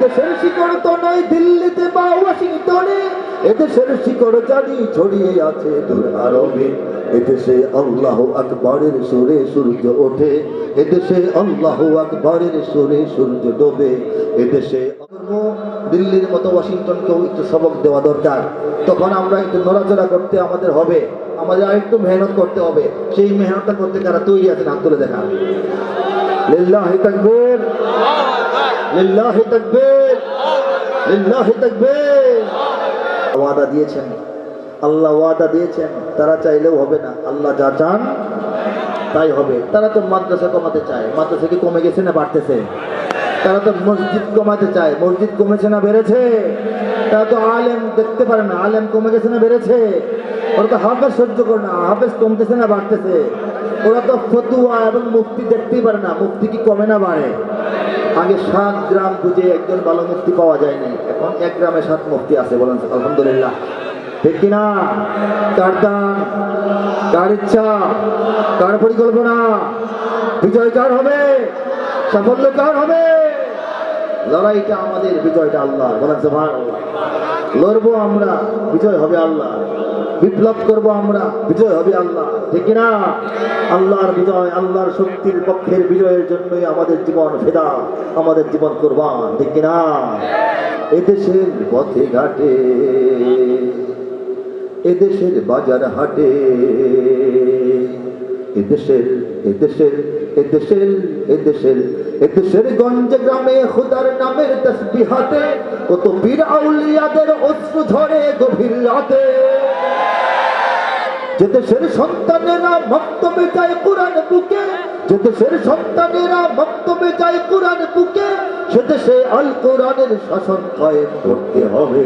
এদেশের শিকড় তো নয় দিল্লিতে বা ওয়াশিংটনে। এদেশের শিকড় জানি ছড়িয়ে আছে দূর আরবে। এদেশে আল্লাহ আকবরের সুরে সূর্য ওঠে। এদেশে আল্লাহ আকবরের সুরে সূর্য ডোবে। এদেশে দিল্লির মতো ওয়াশিংটনকেও একটু সবক দেওয়া দরকার। তখন আমরা একটু নড়াচড়া করতে আমাদের হবে। আমাদের আরেকটু মেহনত করতে হবে। সেই মেহনতটা করতে কারা তৈরি আছেন হাত তুলে দেখা লিল্লাহি তাকবীর। লিল্লাহি তাকবীর লিল্লাহি তাকবীর। ওয়াদা দিয়েছেন, আল্লাহ ওয়াদা দিয়েছেন, তারা চাইলেও হবে না। আল্লাহ যা চান, তাই হবে। তারা তো মাদ্রাসা কমাতে চায়। মাদ্রাসা কি কমে গেছে না বাড়তেছে? তারা তো মসজিদ কমাতে চায়। মসজিদ কমেছে না বেড়েছে? তারা তো আলেম দেখতে পারে না। আলেম কমে গেছে না বেড়েছে? ওরা তো হাফেজ সহ্য করে না। হাফেজ কমতেছে না বাড়তেছে? ওরা তো ফতুয়া এবং মুক্তি দেখতেই পারে না। মুক্তি কি কমে না বাড়ে? আগে সাত গ্রাম বুঝে একজন ভালো মুক্তি পাওয়া যায় নাই এখন এক গ্রামে সাত মুক্তি আছে বলেন, আলহামদুলিল্লাহ। ঠিক কিনা? কার দান কার ইচ্ছা কার পরিকল্পনা, বিজয় কার হবে? সাফল্য কার হবে? লড়াইটা আমাদের বিজয়টা আল্লাহ বলেন জবান লড়বো আমরা, বিজয় হবে আল্লাহ বিপ্লব করব আমরা। বিজয় হবে আল্লাহ। ঠিক না আল্লাহর বিজয়, আল্লাহর শক্তির পক্ষের বিজয়ের জন্যই আমাদের জীবন ফেদা, আমাদের জীবন কোরবান। ঠিক না এদেশের পথে ঘাটে, এদেশের বাজার হাটে, এদেশের এদেশের এদেশের এদেশের এদেশের গঞ্জ গ্রামে খুদার নামের তসবিহাতে কত বীর আউলিয়াদের অশ্রু ঝরে গভীর রাতে। যে দেশের সন্তানেরা মক্তবে যায় কোরআন বুকে যে দেশের সন্তানেরা মক্তবে যায় কোরআন বুকে সে দেশে আল কোরআনের শাসন কায়েম করতে হবে।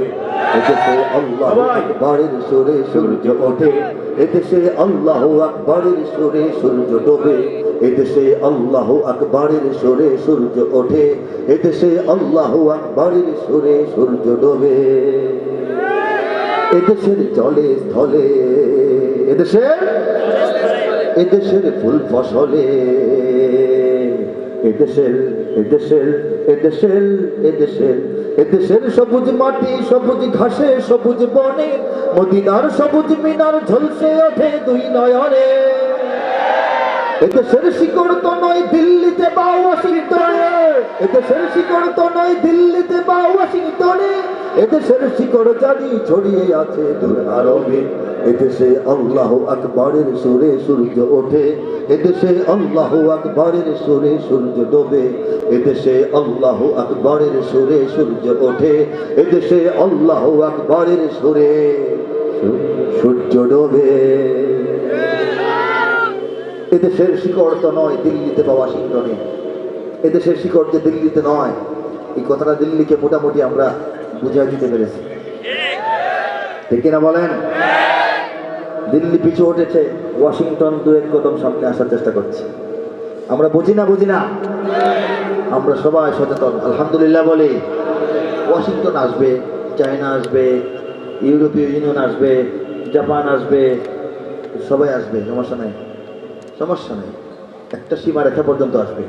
এদেশে আল্লাহ আকবরের সুরে সূর্য ওঠে। এদেশে আল্লাহ আকবরের সুরে সূর্য ডোবে। এদেশে আল্লাহ আকবরের সুরে সূর্য ওঠে। এদেশে আল্লাহ আকবরের সুরে সূর্য ডোবে। এদেশের জলে স্থলে এদেশের? এদেশের ফুল ফসলে। এদেশের এদেশের এদেশের এদেশের এদেশের সবুজ মাটি, সবুজ ঘাসে, সবুজ বনে, মদিনার সবুজ মিনার ঝলসে ওঠে দুই নয়নে। এদেশের শিকড় তো নয় দিল্লিতে বা ওয়াশিংটনে। এদেশের শিকড় তো নয় দিল্লিতে বা ওয়াশিংটনে। এদেশের শিকড় জানি ছড়িয়ে আছে দূর আরবে। এদেশে আল্লাহ আকবরের সুরে সূর্য ওঠে, এদেশে আল্লাহ আকবরের সুরে সূর্য ডোবে, এদেশে আল্লাহ আকবরের সুরে সূর্য ওঠে, এদেশে আল্লাহ আকবরের সুরে সূর্য ডোবে। এদেশের শিকড় তো নয় দিল্লিতে বা ওয়াশিংটনে এদেশের শিকড় যে দিল্লিতে নয়, এই কথাটা দিল্লিকে মোটামুটি আমরা বুঝাই দিতে পেরেছি। ঠিক কিনা বলেন? দিল্লি পিছু উঠেছে, ওয়াশিংটন দু এক কদম সামনে আসার চেষ্টা করছে। আমরা বুঝি না বুঝি না? আমরা সবাই সচেতন, আলহামদুলিল্লাহ বলি। ওয়াশিংটন আসবে, চায়না আসবে, ইউরোপীয় ইউনিয়ন আসবে, জাপান আসবে, সবাই আসবে, সমস্যা নেই। সমস্যা নেই। একটা সীমারেখা পর্যন্ত আসবে।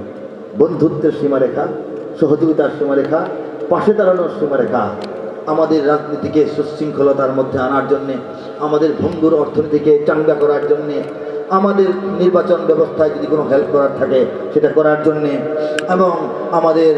বন্ধুত্বের সীমারেখা, সহযোগিতার সীমারেখা, পাশে দাঁড়ানোর সীমারেখা। আমাদের রাজনীতিকে সুশৃঙ্খলতার মধ্যে আনার জন্যে আমাদের ভঙ্গুর অর্থনীতিকে চাঙ্গা করার জন্যে আমাদের নির্বাচন ব্যবস্থায় যদি কোনো হেল্প করার থাকে, সেটা করার জন্যে এবং আমাদের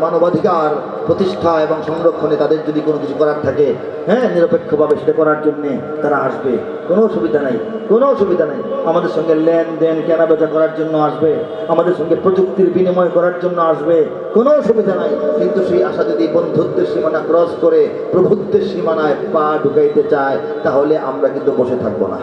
মানবাধিকার প্রতিষ্ঠা এবং সংরক্ষণে তাদের যদি কোনো কিছু করার থাকে হ্যাঁ নিরপেক্ষভাবে সেটা করার জন্যে তারা আসবে। কোনো অসুবিধা নাই, কোনো অসুবিধা নেই। আমাদের সঙ্গে লেনদেন, কেনাবেচা করার জন্য আসবে। আমাদের সঙ্গে প্রযুক্তির বিনিময় করার জন্য আসবে। কোনো অসুবিধা নাই। কিন্তু সেই আশা যদি বন্ধুত্বের সীমানা ক্রস করে, প্রভুত্বের সীমানায় পা ঢুকাইতে চায়, তাহলে আমরা কিন্তু বসে থাকব না।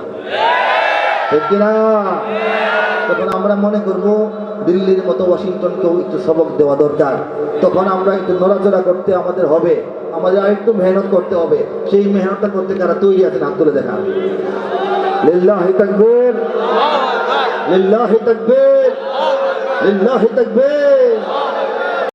তখন আমরা মনে করব দিল্লির মতো ওয়াশিংটনকেও একটু সবক দেওয়া দরকার। তখন আমরা একটু নড়াচড়া করতে আমাদের হবে। আমাদের আরেকটু মেহনত করতে হবে। সেই মেহনতটা করতে কারা তৈরি আছেন হাত তুলে দেখা লিল্লাহি তাকবীর। লিল্লাহি তাকবীর। লিল্লাহি তাকবীর।